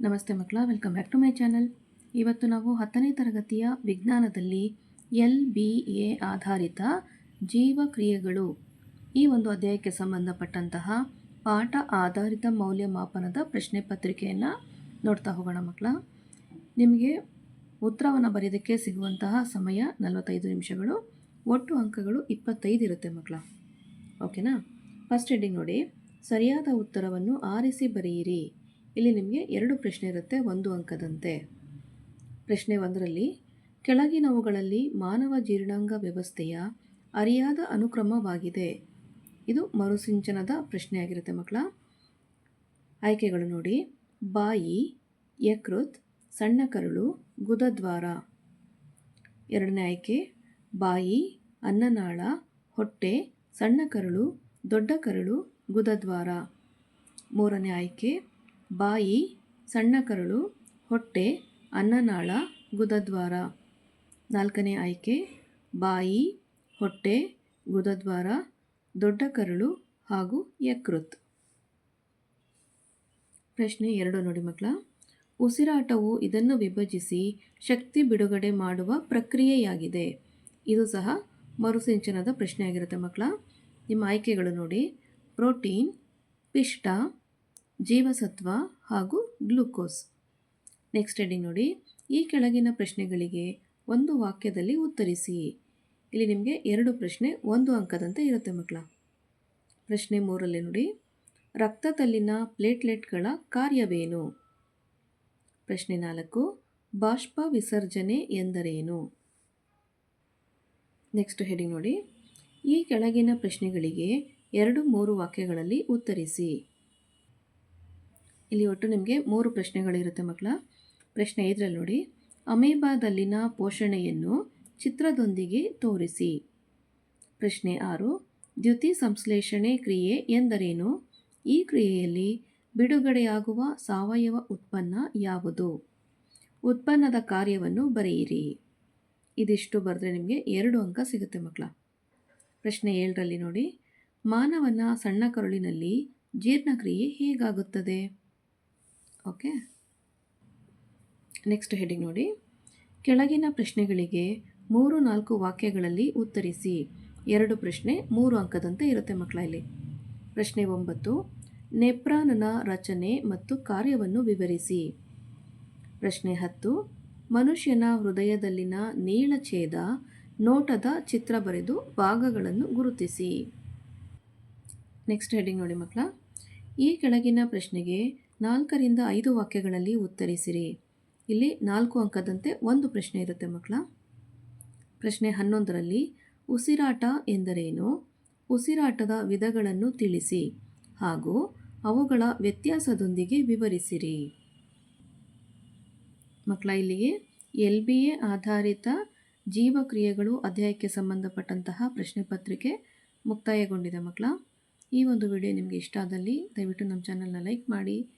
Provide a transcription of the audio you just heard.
ನಮಸ್ತೆ ಮಕ್ಕಳ welcome back to my channel ಇವತ್ತು ನಾವು ಹತ್ತನೇ ತರಗತಿಯ ವಿಜ್ಞಾನದಲ್ಲಿ ಎಲ್ ಬಿ ಎ ಆಧಾರಿತ ಜೀವಕ್ರಿಯೆಗಳು ಈ ಒಂದು ಅಧ್ಯಾಯಕ್ಕೆ ಸಂಬಂಧಪಟ್ಟಂತಹ ಪಾಠ ಆಧಾರಿತ ಮೌಲ್ಯಮಾಪನದ ಪ್ರಶ್ನೆ ಪತ್ರಿಕೆಯನ್ನು ನೋಡ್ತಾ ಹೋಗೋಣ ಮಕ್ಕಳ. ನಿಮಗೆ ಉತ್ತರವನ್ನು ಬರೆಯೋದಕ್ಕೆ ಸಿಗುವಂತಹ ಸಮಯ ನಲವತ್ತೈದು ನಿಮಿಷಗಳು, ಒಟ್ಟು ಅಂಕಗಳು ಇಪ್ಪತ್ತೈದು ಇರುತ್ತೆ ಮಕ್ಕಳ. ಓಕೆನಾ ಫಸ್ಟ್ ಹೆಡ್ಡಿಂಗ್ ನೋಡಿ. ಸರಿಯಾದ ಉತ್ತರವನ್ನು ಆರಿಸಿ ಬರೆಯಿರಿ. ಇಲ್ಲಿ ನಿಮಗೆ ಎರಡು ಪ್ರಶ್ನೆ ಇರುತ್ತೆ, ಒಂದು ಅಂಕದಂತೆ. ಪ್ರಶ್ನೆ ಒಂದರಲ್ಲಿ, ಕೆಳಗಿನವುಗಳಲ್ಲಿ ಮಾನವ ಜೀರ್ಣಾಂಗ ವ್ಯವಸ್ಥೆಯ ಅರಿಯಾದ ಅನುಕ್ರಮವಾಗಿದೆ. ಇದು ಮರುಸಿಂಚನದ ಪ್ರಶ್ನೆಯಾಗಿರುತ್ತೆ ಮಕ್ಕಳ. ಆಯ್ಕೆಗಳು ನೋಡಿ. ಬಾಯಿ, ಯಕೃತ್, ಸಣ್ಣ ಕರುಳು, ಗುದದ್ವಾರ. ಎರಡನೇ ಆಯ್ಕೆ, ಬಾಯಿ, ಅನ್ನನಾಳ, ಹೊಟ್ಟೆ, ಸಣ್ಣ ಕರುಳು, ದೊಡ್ಡ ಕರುಳು, ಗುದದ್ವಾರ. ಮೂರನೇ ಆಯ್ಕೆ ಬಾಯಿ, ಸಣ್ಣ ಕರುಳು, ಹೊಟ್ಟೆ, ಅನ್ನನಾಳ, ಗುದದ್ವಾರ. ನಾಲ್ಕನೇ ಆಯ್ಕೆ, ಬಾಯಿ, ಹೊಟ್ಟೆ, ಗುದದ್ವಾರ, ದೊಡ್ಡ ಕರಳು ಹಾಗೂ ಯಕೃತ್. ಪ್ರಶ್ನೆ ಎರಡು ನೋಡಿ ಮಕ್ಕಳ. ಉಸಿರಾಟವು ಇದನ್ನು ವಿಭಜಿಸಿ ಶಕ್ತಿ ಬಿಡುಗಡೆ ಮಾಡುವ ಪ್ರಕ್ರಿಯೆಯಾಗಿದೆ. ಇದು ಸಹ ಮರುಸಿಂಚನದ ಪ್ರಶ್ನೆ ಆಗಿರುತ್ತೆ ಮಕ್ಕಳ. ನಿಮ್ಮ ಆಯ್ಕೆಗಳು ನೋಡಿ. ಪ್ರೋಟೀನ್, ಪಿಷ್ಟ ಜೀವಸತ್ವ ಹಾಗೂ ಗ್ಲೂಕೋಸ್. ನೆಕ್ಸ್ಟ್ ಹೆಡಿಂಗ್ ನೋಡಿ, ಈ ಕೆಳಗಿನ ಪ್ರಶ್ನೆಗಳಿಗೆ ಒಂದು ವಾಕ್ಯದಲ್ಲಿ ಉತ್ತರಿಸಿ. ಇಲ್ಲಿ ನಿಮಗೆ ಎರಡು ಪ್ರಶ್ನೆ, ಒಂದು ಅಂಕದಂತೆ ಇರುತ್ತೆ ಮಕ್ಕಳ. ಪ್ರಶ್ನೆ ಮೂರಲ್ಲಿ ನೋಡಿ, ರಕ್ತದಲ್ಲಿನ ಪ್ಲೇಟ್ಲೆಟ್ಗಳ ಕಾರ್ಯವೇನು? ಪ್ರಶ್ನೆ ನಾಲ್ಕು ಬಾಷ್ಪ ವಿಸರ್ಜನೆ ಎಂದರೇನು? ನೆಕ್ಸ್ಟ್ ಹೆಡಿಂಗ್ ನೋಡಿ, ಈ ಕೆಳಗಿನ ಪ್ರಶ್ನೆಗಳಿಗೆ ಎರಡು ಮೂರು ವಾಕ್ಯಗಳಲ್ಲಿ ಉತ್ತರಿಸಿ. ಇಲ್ಲಿ ಒಟ್ಟು ನಿಮಗೆ ಮೂರು ಪ್ರಶ್ನೆಗಳಿರುತ್ತೆ ಮಕ್ಕಳ. ಪ್ರಶ್ನೆ ಐದರಲ್ಲಿ ನೋಡಿ. ಅಮೇಬಾದಲ್ಲಿನ ಪೋಷಣೆಯನ್ನು ಚಿತ್ರದೊಂದಿಗೆ ತೋರಿಸಿ. ಪ್ರಶ್ನೆ ಆರು. ದ್ಯುತಿ ಸಂಶ್ಲೇಷಣೆ ಕ್ರಿಯೆ ಎಂದರೇನು? ಈ ಕ್ರಿಯೆಯಲ್ಲಿ ಬಿಡುಗಡೆಯಾಗುವ ಸಾವಯವ ಉತ್ಪನ್ನ ಯಾವುದು? ಉತ್ಪನ್ನದ ಕಾರ್ಯವನ್ನು ಬರೆಯಿರಿ. ಇದಿಷ್ಟು ಬರೆದ್ರೆ ನಿಮಗೆ ಎರಡು ಅಂಕ ಸಿಗುತ್ತೆ ಮಕ್ಕಳ. ಪ್ರಶ್ನೆ ಏಳರಲ್ಲಿ ನೋಡಿ. ಮಾನವನ ಸಣ್ಣ ಕರುಳಿನಲ್ಲಿ ಜೀರ್ಣಕ್ರಿಯೆ ಹೇಗಾಗುತ್ತದೆ? ಓಕೆ. ನೆಕ್ಸ್ಟ್ ಹೆಡಿಂಗ್ ನೋಡಿ. ಕೆಳಗಿನ ಪ್ರಶ್ನೆಗಳಿಗೆ ಮೂರು ನಾಲ್ಕು ವಾಕ್ಯಗಳಲ್ಲಿ ಉತ್ತರಿಸಿ. ಎರಡು ಪ್ರಶ್ನೆ, ಮೂರು ಅಂಕದಂತೆ ಇರುತ್ತೆ ಮಕ್ಕಳ ಇಲ್ಲಿ ಪ್ರಶ್ನೆ ಒಂಬತ್ತು, ನೆಪ್ರಾನನ ರಚನೆ ಮತ್ತು ಕಾರ್ಯವನ್ನು ವಿವರಿಸಿ. ಪ್ರಶ್ನೆ ಹತ್ತು, ಮನುಷ್ಯನ ಹೃದಯದಲ್ಲಿನ ನೀಳಛೇದ ನೋಟದ ಚಿತ್ರ ಬರೆದು ಭಾಗಗಳನ್ನು ಗುರುತಿಸಿ. ನೆಕ್ಸ್ಟ್ ಹೆಡಿಂಗ್ ನೋಡಿ ಮಕ್ಕಳ. ಈ ಕೆಳಗಿನ ಪ್ರಶ್ನೆಗೆ ನಾಲ್ಕರಿಂದ ಐದು ವಾಕ್ಯಗಳಲ್ಲಿ ಉತ್ತರಿಸಿರಿ. ಇಲ್ಲಿ ನಾಲ್ಕು ಅಂಕದಂತೆ ಒಂದು ಪ್ರಶ್ನೆ ಇರುತ್ತೆ ಮಕ್ಕಳ. ಪ್ರಶ್ನೆ ಹನ್ನೊಂದರಲ್ಲಿ, ಉಸಿರಾಟ ಎಂದರೇನು? ಉಸಿರಾಟದ ವಿಧಗಳನ್ನು ತಿಳಿಸಿ ಹಾಗೂ ಅವುಗಳ ವ್ಯತ್ಯಾಸದೊಂದಿಗೆ ವಿವರಿಸಿರಿ. ಮಕ್ಕಳ, ಇಲ್ಲಿಗೆ ಎಲ್ ಬಿ ಎ ಆಧಾರಿತ ಜೀವಕ್ರಿಯೆಗಳು ಅಧ್ಯಾಯಕ್ಕೆ ಸಂಬಂಧಪಟ್ಟಂತಹ ಪ್ರಶ್ನೆ ಪತ್ರಿಕೆ ಮುಕ್ತಾಯಗೊಂಡಿದೆ ಮಕ್ಕಳ. ಈ ಒಂದು ವಿಡಿಯೋ ನಿಮಗೆ ಇಷ್ಟ ಆದಲ್ಲಿ ದಯವಿಟ್ಟು ನಮ್ಮ ಚಾನಲ್ನ ಲೈಕ್ ಮಾಡಿ